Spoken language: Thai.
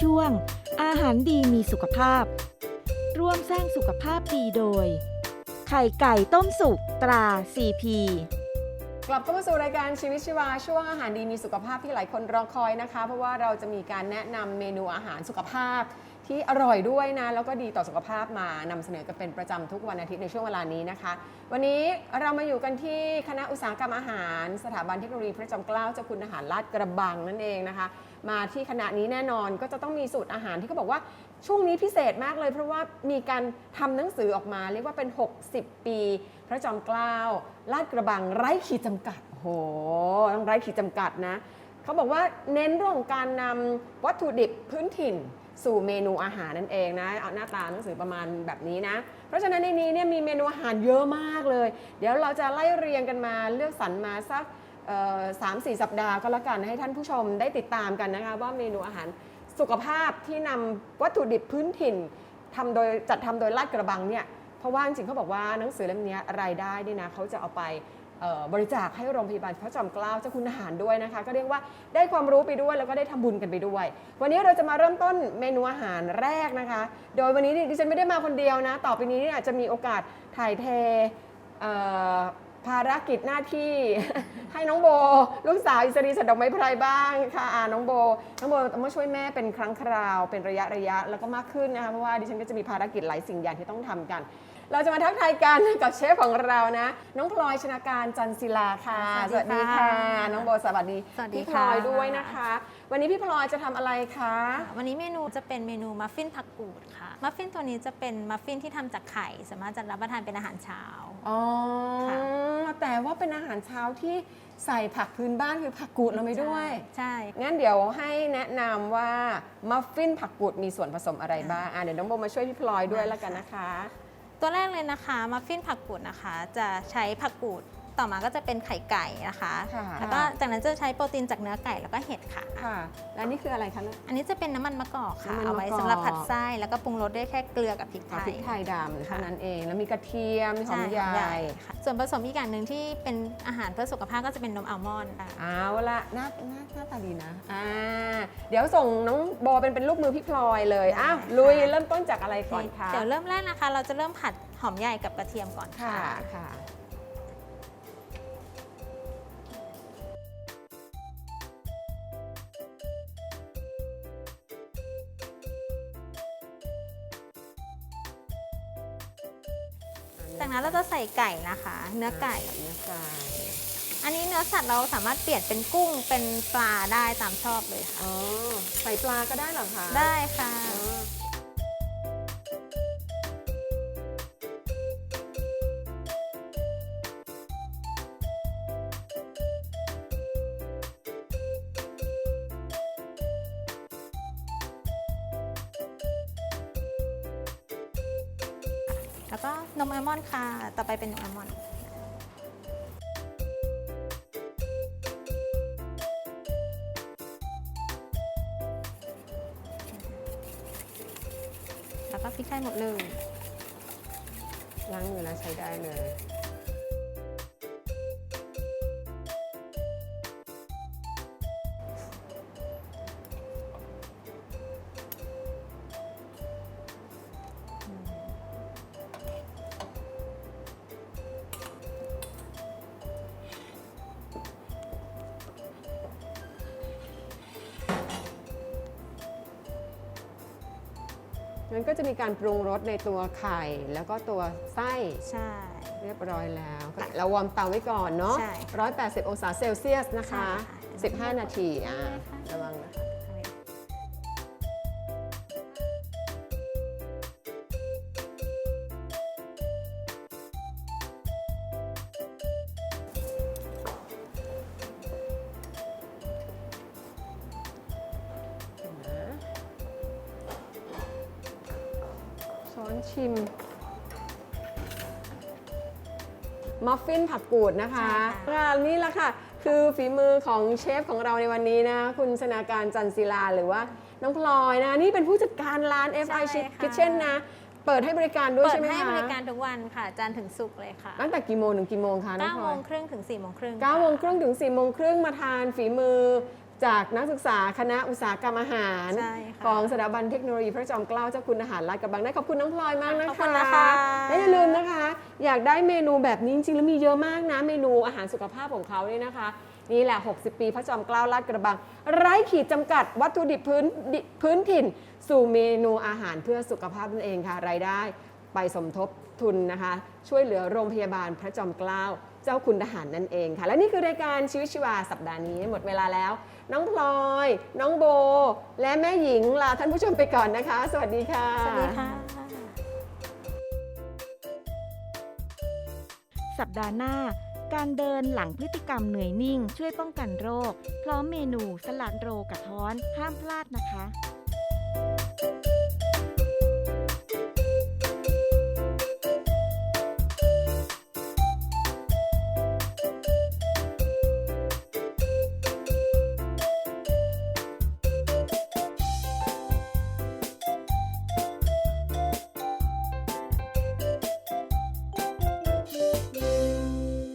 ช่วง อาหารดีมีสุขภาพ ร่วมสร้างสุขภาพดีโดย ไข่ไก่ต้มสุกตรา CP กลับเข้ามาสู่รายการชีวิตชีวาช่วงอาหารดีมีสุขภาพที่หลายคนรอคอยนะคะ เพราะว่าเราจะมีการแนะนำเมนูอาหารสุขภาพ ที่อร่อยด้วยนะ แล้วก็ดีต่อสุขภาพมานำเสนอกันเป็นประจำทุกวันอาทิตย์ในช่วงเวลานี้นะคะ วันนี้เรามาอยู่กันที่คณะอุตสาหกรรมอาหาร สถาบันเทคโนโลยีพระจอมเกล้าเจ้าคุณอาหารลาดกระบังนั่นเองนะคะ มาที่คณะนี้แน่นอนก็จะต้องมีสูตรอาหารที่เขาบอกว่าช่วงนี้พิเศษมากเลย เพราะว่ามีการทำหนังสือออกมา เรียกว่าเป็น 60 ปี พระจอมเกล้าลาดกระบังไร้ขีดจำกัดโอ้โหต้องไร้ขีดจำกัดนะเขาบอกว่าเน้นเรื่องของการนำวัตถุดิบพื้นถิ่น สู่เมนูอาหารนั่นเองนะเอาหน้าตาหนังสือประมาณแบบนี้นะ เพราะฉะนั้นในนี้เนี่ยมีเมนูอาหารเยอะมากเลย เดี๋ยวเราจะไล่เรียงกันมาเลือกสรรมาสักสามสี่สัปดาห์ก็แล้วกันให้ท่านผู้ชมได้ติดตามกันนะคะ ว่าเมนูอาหารสุขภาพที่นำวัตถุดิบพื้นถิ่นทำโดยจัดทำโดยลาดกระบังเนี่ยเพราะว่าจริงเขาบอกว่าหนังสือเล่มนี้รายได้นี่นะเขาจะเอาไป บริจาคให้โรงพยาบาลพระจอมเกล้าเจ้าคุณทหารด้วยนะคะ ก็เรียกว่าได้ความรู้ไปด้วยแล้วก็ได้ทำบุญกันไปด้วย วันนี้เราจะมาเริ่มต้นเมนูอาหารแรกนะคะ โดยวันนี้ดิฉันไม่ได้มาคนเดียวนะ ต่อไปนี้เนี่ยจะมีโอกาสถ่ายเทภารกิจหน้าที่ให้น้องโบ ลูกสาวอิสรีสันดอกไม้ไพรบ้างค่ะน้องโบน้องโบต้องมาช่วยแม่เป็นครั้งคราวเป็นระยะระยะแล้วก็มากขึ้นนะคะเพราะว่าดิฉันก็จะมีภารกิจหลายสิ่งอย่างที่ต้องทำกัน เราจะมาทักทายกันกับเชฟของเรานะ น้องพลอยชนาการจันศิลาค่ะ สวัสดีค่ะ น้องโบสวัสดีสวัสดีพี่พลค่ะอยด้วยนะคะ วันนี้พี่พลอยจะทำอะไรคะ วันนี้เมนูจะเป็นเมนูมัฟฟินผักกูดค่ะ มัฟฟินตัวนี้จะเป็นมัฟฟินที่ทำจากไข่ สามารถจะรับประทานเป็นอาหารเช้า อ๋อ ค่ะ แต่ว่าเป็นอาหารเช้าที่ใส่ผักพื้นบ้านคือผักกูดลงไปด้วย ใช่ งั้นเดี๋ยวให้แนะนำว่ามัฟฟินผักกูดมีส่วนผสมอะไรบ้างอะเดี๋ยวน้องโบมาช่วยพี่พลอยด้วยแล้วกันนะคะ ตัวแรกเลยนะคะ มัฟฟินผักกูดนะคะ จะใช้ผักกูด ต่อมาก็จะเป็นไข่ไก่นะคะ ค่ะแล้วก็จากนั้นจะใช้โปรตีนจากเนื้อไก่แล้วก็เห็ดค่ะ ค่ะและนี่คืออะไรคะเนี่ยอันนี้จะเป็นน้ำมันมะกอกค่ะ น้ำมันมะกอก เอาไว้สำหรับผัดไส้แล้วก็ปรุงรสด้วยแค่เกลือกับพริกไทพริยกไทยดำเท่าค่ะนั้นเองแล้วมีกระเทียมมีหอมใช่ใหญ่ใหญ่ ค่ะส่วนผสมอีกอย่างหนึ่งที่เป็นอาหารเพื่อสุขภาพก็จะเป็นนมอัลมอนด์ค่ะ เอาละหน้าหน้าหน้าตาดีนะ อ่า เดี๋ยวส่งน้องโบเป็นเป็นลูกมือพี่พลอยเลยอ้าวได้ค่ะลุยเริ่มต้นจากอะไรก่อนคะเดี๋ยวเริ่มแรกนะคะ เราจะเริ่มผัดหอมใหญ่กับกระเทียมก่อนค่ะ ค่ะค่ะ จากนั้นเราจะใส่ไก่นะคะ เนื้อไก่ เนื้อไก่อันนี้เนื้อสัตว์เราสามารถเปลี่ยนเป็นกุ้งเป็นปลาได้ตามชอบเลยค่ะอ๋อใส่ปลาก็ได้เหรอคะได้ค่ะอ๋อแล้วก็ นมอัลมอนด์ค่ะ ต่อไปเป็นนมอัลมอนด์แล้วก็พริกไทยหมดเลยล้างมือแล้วใช้ได้เลย งั้นก็จะมีการปรุงรสในตัวไข่ แล้วก็ตัวไส้ใช่ เรียบร้อยแล้วค่ะเราวอร์มเตาไว้ก่อนเนาะใช่180 องศาเซลเซียสนะคะ ใช่ค่ะ 15 นาทีอ่าใช่ค่ะระวังนะคะ ช้อนชิม มัฟฟินผักกูดนะคะใช่ค่ะอ่านี่แหละค่ะ คือฝีมือของเชฟของเราในวันนี้นะ คุณชนาการจันศิลาหรือว่าน้องพลอยนะ นี่เป็นผู้จัดการร้าน FI ใช่ค่ะ Kitchen นะ เปิดให้บริการด้วยเปิดใช่ไหมคะให้บริการทุกวันค่ะ จันทร์ถึงศุกร์เลยค่ะตั้งแต่กี่โมงถึงกี่โมงคะน้อง9พลโมอย งครึ่งถึง4โมงครึ่ง9โมงครึ่งถึง4โมงครึ่งมาทานฝีมือ จากนักศึกษาคณะอุตสาหกรรมอาหารใช่ค่ะของสถาบันเทคโนโลยีพระจอมเกล้าเจ้าคุณทหารลาดกระบังได้ขอบคุณน้องพลอยมากนะคะขอบคุณนะคะ และอย่าลืมนะคะ อยากได้เมนูแบบนี้จริงๆแล้วมีเยอะมากนะเมนูอาหารสุขภาพของเขาเนี่ยนะคะ นี่แหละ 60 ปีพระจอมเกล้าลาดกระบัง ไร้ขีดจำกัดวัตถุดิบพื้นดิพื้นถิ่น สู่เมนูอาหารเพื่อสุขภาพนั่นเองค่ะรายได้ ไปสมทบทุนนะคะ ช่วยเหลือโรงพยาบาลพระจอมเกล้า เจ้าคุณทหารนั่นเองค่ะ และนี่คือรายการชีวิตชีวาสัปดาห์นี้หมดเวลาแล้ว น้องพลอย น้องโบ และแม่หญิงลาท่านผู้ชมไปก่อนนะคะ สวัสดีค่ะ สวัสดีค่ะ สัปดาห์หน้า การเดินหลังพฤติกรรมเหนื่อยนิ่ง ช่วยป้องกันโรค พร้อมเมนูสลัดโรกระท้อนห้ามพลาดนะคะ